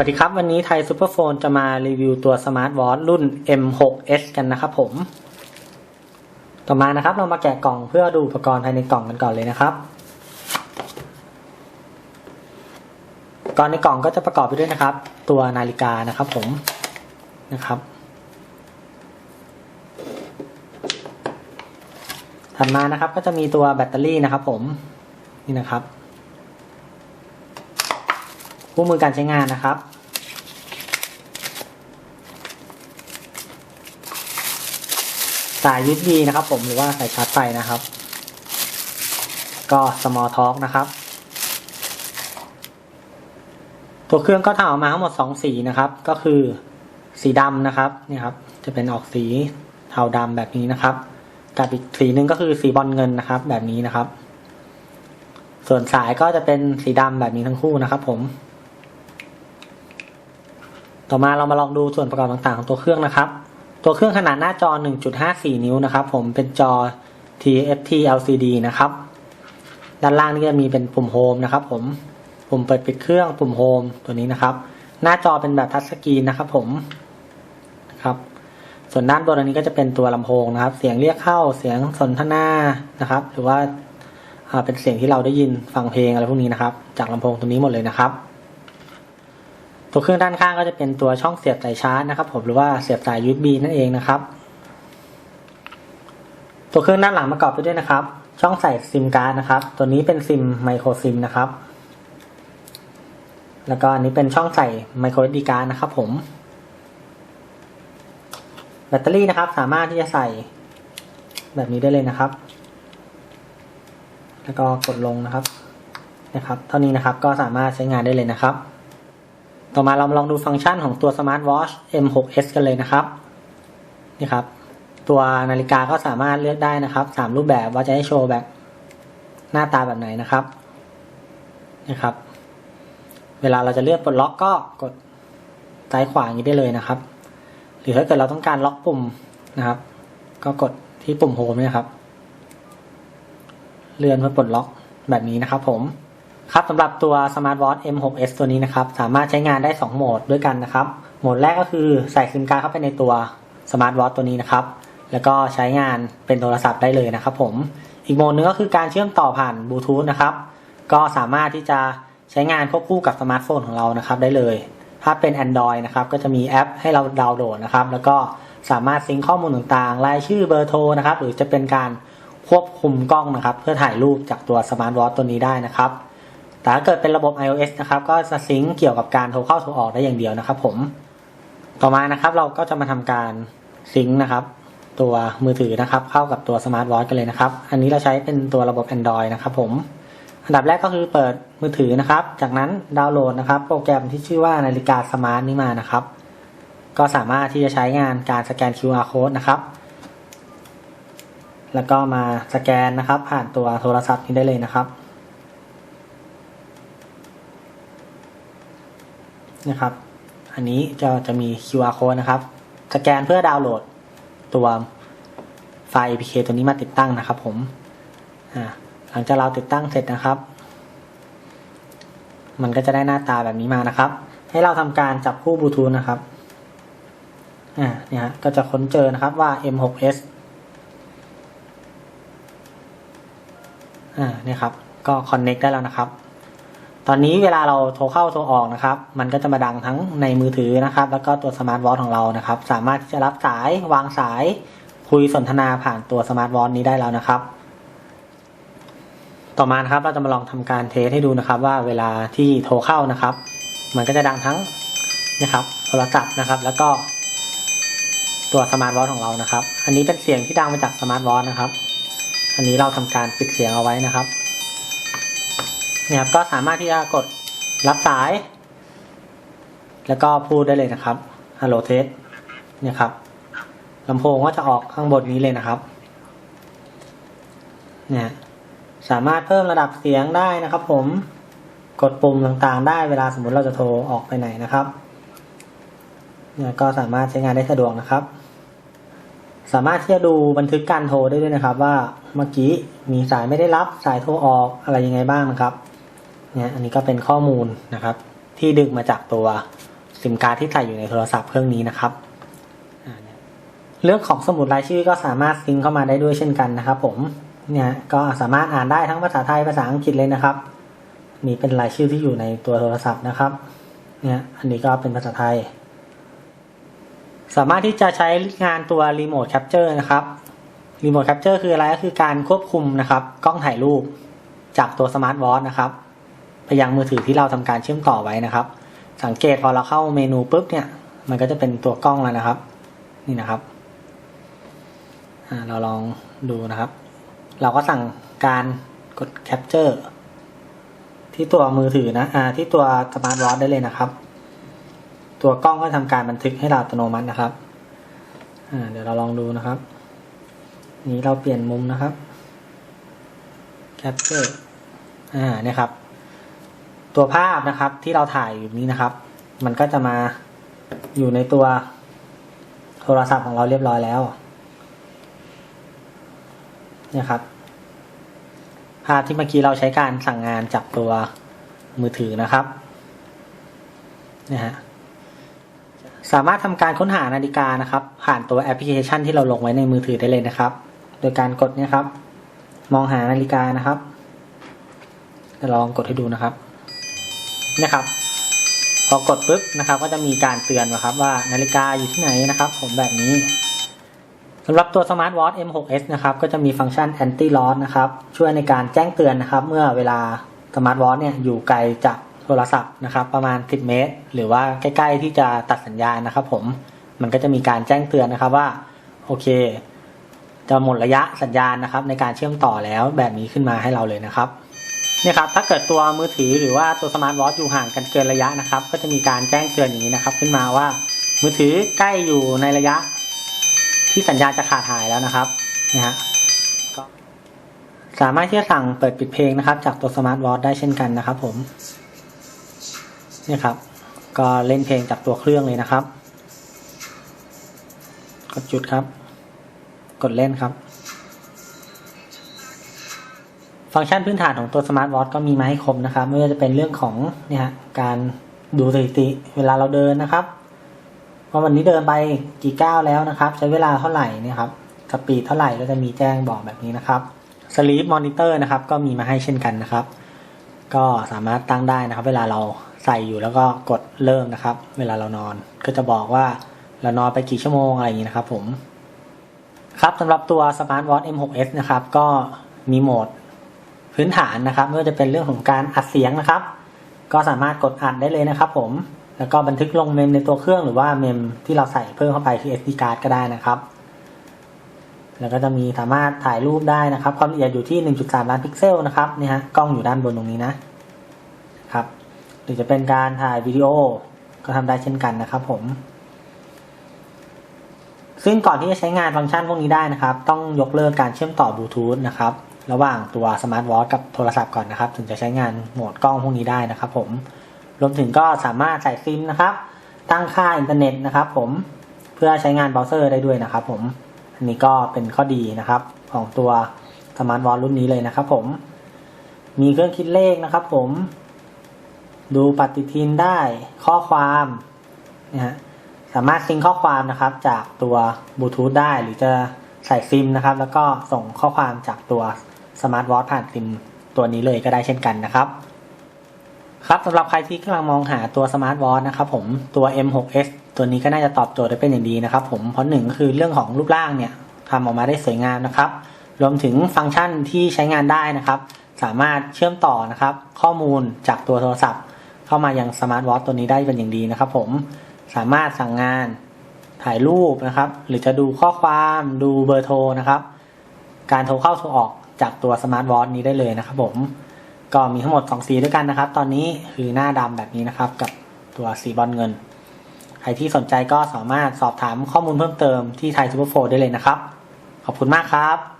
วัสดีครับ วันนี้ไทยซูเปอร์โฟนจะมารีวิวตัวสมาร์ทวอทรุ่น M6S กันนะครับผม ต่อมานะครับเรามาแกะกล่องเพื่อดูอุปกรณ์ภายในกล่องกันก่อนเลยนะครับอุปกรณ์ในกล่องก็จะประกอบไปด้วยนะครับ ตัวนาฬิกานะครับผมนะครับ ถัดมานะครับก็จะมีตัวแบตเตอรี่นะครับผมนี่นะครับ คู่มือการใช้งานนะครับ สาย USB นะครับ ผมหรือว่าสายชาร์จไฟนะครับ ก็ small talk นะครับ ตัวเครื่องก็ทำออกมาทั้งหมด 2 สีนะครับ ก็คือสีดำนะครับนี่ครับ จะเป็นออกสีเทาดำแบบนี้นะครับกับอีกสีหนึ่งก็คือสีบอลเงินนะครับ แบบนี้นะครับ ส่วนสายก็จะเป็นสีดำแบบนี้ทั้งคู่นะครับผม ต่อมาเรามาลองดูส่วนประกอบต่างๆของตัวเครื่องนะครับ ตัวเครื่องขนาดหน้าจอ 1.54 นิ้วนะครับ ผมเป็นจอ TFT LCD นะครับ ด้านล่างนี่จะมีเป็นปุ่มโฮมนะครับ ผม ปุ่มเปิดปิดเครื่อง ปุ่มโฮมตัวนี้นะครับ หน้าจอเป็นแบบทัชสกรีนนะครับผมนะครับ ส่วนด้านบนอันนี้ก็จะเป็นตัวลำโพงนะครับ เสียงเรียกเข้า เสียงสนทนานะครับ หรือว่าเป็นเสียงที่เราได้ยินฟังเพลงอะไรพวกนี้นะครับ จากลำโพงตัวนี้หมดเลยนะครับ ตัวเครื่องด้านข้างก็จะเป็นตัวช่องเสียบสายชาร์จนะครับผมหรือว่าเสียบสาย USB นั่นเองนะครับ ตัวเครื่องด้านหลังประกอบไปด้วยนะครับ ช่องใส่ซิมการ์ดนะครับ ตัวนี้เป็นซิมไมโครซิมนะครับ แล้วก็อันนี้เป็นช่องใส่ไมโคร SD การ์ดนะครับผม แบตเตอรี่นะครับสามารถที่จะใส่แบบนี้ได้เลยนะครับ แล้วก็กดลงนะครับนะครับ เท่านี้นะครับก็สามารถใช้งานได้เลยนะครับ ต่อมาเรามาลองดูฟังก์ชันของตัว Smart Watch M6S กันเลยนะครับ นี่ครับ ตัวนาฬิกาก็สามารถเลือกได้นะครับสามรูปแบบว่าจะให้โชว์แบบหน้าตาแบบไหนนะครับ นะครับ เวลาเราจะเลือกปลดล็อกก็กดซ้ายขวาอย่างนี้ได้เลยนะครับ หรือถ้าเกิดเราต้องการล็อกปุ่มนะครับ ก็กดที่ปุ่มโฮมนี่ครับ เลื่อนเพื่อปลดล็อกแบบนี้นะครับผม ครับสำหรับตัว Smart Watch M6S ตัวนี้นะครับ สามารถใช้งานได้ 2 โหมดด้วยกันนะครับ โหมดแรกก็คือใส่ซิมการ์ดเข้าไปในตัว Smart Watch ตัวนี้นะครับ แล้วก็ใช้งานเป็นโทรศัพท์ได้เลยนะครับ ผม อีกโหมดนึงก็คือการเชื่อมต่อผ่านบลูทูธนะครับ ก็สามารถที่จะใช้งานควบคู่กับสมาร์ทโฟนของเรานะครับได้เลย ถ้าเป็น Android นะครับ ก็จะมีแอปให้เราดาวน์โหลดนะครับ แล้วก็สามารถซิงข้อมูลต่างๆ รายชื่อเบอร์โทรนะครับ หรือจะเป็นการควบคุมกล้องนะครับ เพื่อถ่ายรูปจากตัวสมาร์ทวอทตัวนี้ได้นะครับ แต่ถ้าเกิดเป็นระบบ iOS นะครับก็จะซิงค์เกี่ยวกับการโทรเข้าโทรออกได้อย่างเดียวนะครับผมต่อมานะครับเราก็จะมาทำการซิงค์นะครับ ตัวมือถือนะครับ เข้ากับตัวสมาร์ทวอทกันเลยนะครับ อันนี้เราใช้เป็นตัวระบบ Android นะครับผมอันดับแรกก็คือเปิดมือถือนะครับ จากนั้นดาวน์โหลดนะครับ โปรแกรมที่ชื่อว่านาฬิกาสมาร์ทนี้มานะครับ ก็สามารถที่จะใช้งานการสแกน QR code นะครับ แล้วก็มาสแกนนะครับ ผ่านตัวโทรศัพท์นี้ได้เลยนะครับ นะครับ อันนี้จะจะมี QR code นะครับ สแกนเพื่อดาวน์โหลดตัวไฟล์ APK ตัวนี้มาติดตั้งนะครับผมหลังจากเราติดตั้งเสร็จนะครับ มันก็จะได้หน้าตาแบบนี้มานะครับ ให้เราทำการจับคู่บลูทูธนะครับอ่าเนี่ยฮะก็จะค้นเจอนะครับว่า M6S อ่าเนี่ยครับ ก็คอนเน็กได้แล้วนะครับ ตอนนี้เวลาเราโทรเข้าโทรออกนะครับ มันก็จะมาดังทั้งในมือถือนะครับ แล้วก็ตัวสมาร์ทวอทของเรานะครับ สามารถที่จะรับสายวางสายคุยสนทนาผ่านตัวสมาร์ทวอทนี้ได้แล้วนะครับ ต่อมาครับเราจะมาลองทำการเทสให้ดูนะครับว่าเวลาที่โทรเข้านะครับ มันก็จะดังทั้งนะครับโทรศัพท์นะครับ แล้วก็ ตัวสมาร์ทวอทของเรานะครับ อันนี้เป็นเสียงที่ดังมาจากสมาร์ทวอทนะครับ อันนี้เราทำการปิดเสียงเอาไว้นะครับ นี่ยครับก็สามารถที่จะกดรับสาย แล้วก็พูดได้เลยนะครับ Hello Test เนี่ยครับลำโพงก็จะออกข้างบนนี้เลยนะครับเนี่ยสามารถเพิ่มระดับเสียงได้นะครับ ผมกดปุ่มต่างๆ ได้เวลาสมมติเราจะโทรออกไปไหนนะครับเนี่ยก็สามารถใช้งานได้สะดวกนะครับ สามารถที่จะดูบันทึกการโทรได้ด้วยนะครับ ว่าเมื่อกี้มีสายไม่ได้รับสายโทรออกอะไรยังไงบ้างนะครับ เนี่ยอันนี้ก็เป็นข้อมูลนะครับ ที่ดึงมาจากตัวซิมการ์ดที่ใส่อยู่ในโทรศัพท์เครื่องนี้นะครับเรื่องของสมุดรายชื่อก็สามารถซิงเข้ามาได้ด้วยเช่นกันนะครับ ผมเนี่ยก็สามารถอ่านได้ทั้งภาษาไทยภาษาอังกฤษเลยนะครับ นี่เป็นรายชื่อที่อยู่ในตัวโทรศัพท์นะครับเนี่ยอันนี้ก็เป็นภาษาไทย สามารถที่จะใช้งานตัวรีโมทแคปเจอร์นะครับรีโมทแคปเจอร์คืออะไรก็คือการควบคุมนะครับ กล้องถ่ายรูปจากตัวสมาร์ทวอทนะครับ ไปยังมือถือที่เราทำการเชื่อมต่อไว้นะครับ สังเกตพอเราเข้าเมนูปุ๊บเนี่ย มันก็จะเป็นตัวกล้องแล้วนะครับ นี่นะครับเราลองดูนะครับ เราก็สั่งการกดแคปเจอร์ที่ตัวมือถือนะอ่าที่ตัวสมาร์ทวอทได้เลยนะครับ ตัวกล้องก็ทำการบันทึกให้เราอัตโนมัตินะครับอ่าเดี๋ยวเราลองดูนะครับ นี้เราเปลี่ยนมุมนะครับ capture อ่าเนี่ยครับ ตัวภาพนะครับที่เราถ่ายอยู่นี้นะครับ มันก็จะมาอยู่ในตัวโทรศัพท์ของเราเรียบร้อยแล้วนี่ครับ ภาพที่เมื่อกี้เราใช้การสั่งงานจากตัวมือถือนะครับนี่ฮะสามารถทำการค้นหานาฬิกานะครับ ผ่านตัวแอปพลิเคชันที่เราลงไว้ในมือถือได้เลยนะครับ โดยการกดเนี่ยครับ มองหานาฬิกานะครับจะลองกดให้ดูนะครับ นี่ยครับ พอกดปุ๊บนะครับ ก็จะมีการเตือนนะครับว่านาฬิกาอยู่ที่ไหนนะครับ ผมแบบนี้สำหรับตัว Smart Watch M6s นะครับ ก็จะมีฟังก์ชัน Anti Loss นะครับ ช่วยในการแจ้งเตือนนะครับ เมื่อเวลา Smart Watch เนี่ยอยู่ไกลจากโทรศัพท์นะครับ ประมาณ 10 เมตร หรือว่าใกล้ๆที่จะตัดสัญญาณนะครับ ผมมันก็จะมีการแจ้งเตือนนะครับว่าโอเค จะหมดระยะสัญญาณนะครับ ในการเชื่อมต่อแล้วแบบนี้ขึ้นมาให้เราเลยนะครับ เนี่ยครับถ้าเกิดตัวมือถือหรือว่าตัวสมาร์ทวอทอยู่ห่างกันเกินระยะนะครับ ก็จะมีการแจ้งเตือนอย่างนี้นะครับ ขึ้นมาว่ามือถือใกล้อยู่ในระยะ ที่สัญญาณจะขาดหายแล้วนะครับนะฮะสามารถที่จะสั่งเปิดปิดเพลงนะครับ จากตัวสมาร์ทวอทได้เช่นกันนะครับ ผมเนี่ยครับ ก็เล่นเพลงจากตัวเครื่องเลยนะครับ กดจุดครับ กดเล่นครับ ฟังก์ชันพื้นฐานของตัวสมาร์ทวอทก็มีมาให้ครบนะครับไม่ว่าจะเป็นเรื่องของเนี่ยการดูสถิติเวลาเราเดินนะครับว่าวันนี้เดินไปกี่ก้าวแล้วนะครับ ใช้เวลาเท่าไหร่เนี่ยครับสปีดเท่าไหร่ก็จะมีแจ้งบอกแบบนี้นะครับสลีปมอนิเตอร์นะครับ ก็มีมาให้เช่นกันนะครับ ก็สามารถตั้งได้นะครับ เวลาเราใส่อยู่แล้วก็กดเริ่มนะครับ เวลาเรานอนก็จะบอกว่าเรานอนไปกี่ชั่วโมงอะไรอย่างนี้นะครับผม ครับสำหรับตัว Smart Watch M6s นะครับ ก็มีโหมด พื้นฐานนะครับไม่ว่าจะเป็นเรื่องของการอัดเสียงนะครับ ก็สามารถกดอัดได้เลยนะครับผมแล้วก็บันทึกลงเมมในตัวเครื่องหรือว่าเมมที่เราใส่เพิ่มเข้าไปคือ SD card ก็ได้นะครับ แล้วก็จะมีสามารถถ่ายรูปได้นะครับความละเอียดอยู่ที่ 1.3 ล้านพิกเซลนะครับนี่ฮะกล้องอยู่ด้านบนตรงนี้นะครับหรือจะเป็นการถ่ายวิดีโอก็ทำได้เช่นกันนะครับผม ซึ่งก่อนที่จะใช้งานฟังก์ชันพวกนี้ได้นะครับ ต้องยกเลิกการเชื่อมต่อบลูทูธนะครับ ระหว่างตัวสมาร์ทวอทกับโทรศัพท์ก่อนนะครับ ถึงจะใช้งานโหมดกล้องพวกนี้ได้นะครับผม รวมถึงก็สามารถใส่ซิมนะครับ ตั้งค่าอินเทอร์เน็ตนะครับผมเพื่อใช้งานเบราว์เซอร์ได้ด้วยนะครับผม อันนี้ก็เป็นข้อดีนะครับของตัวสมาร์ทวอทรุ่นนี้เลยนะครับผม มีเครื่องคิดเลขนะครับผม ดูปฏิทินได้ข้อความนะฮะสามารถซิงข้อความนะครับจากตัวบลูทูธได้หรือจะใส่ซิมนะครับ แล้วก็ส่งข้อความจากตัว สมาร์ทวอทผ่านซิมตัวนี้เลยก็ได้เช่นกันนะครับ ครับสำหรับใครที่กำลังมองหาตัวสมาร์ทวอทนะครับผมตัว M6s ตัวนี้ก็น่าจะตอบโจทย์ได้เป็นอย่างดีนะครับ ผมเพราะหนึ่งก็คือเรื่องของรูปร่างเนี่ยทำออกมาได้สวยงามนะครับ รวมถึงฟังก์ชันที่ใช้งานได้นะครับ สามารถเชื่อมต่อนะครับ ข้อมูลจากตัวโทรศัพท์ เข้ามายังสมาร์ทวอทตัวนี้ได้เป็นอย่างดีนะครับ ผมสามารถสั่งงานถ่ายรูปนะครับ หรือจะดูข้อความดูเบอร์โทรนะครับ การโทรเข้าโทรออก จากตัวสมาร์ทวอทนี้ได้เลยนะครับผมก็มีทั้งหมด 2 สีด้วยกันนะครับ ตอนนี้คือหน้าดำแบบนี้นะครับ กับตัวสีบอลเงิน ใครที่สนใจก็สามารถสอบถามข้อมูลเพิ่มเติมที่ไทยซูเปอร์โฟได้เลยนะครับ ขอบคุณมากครับ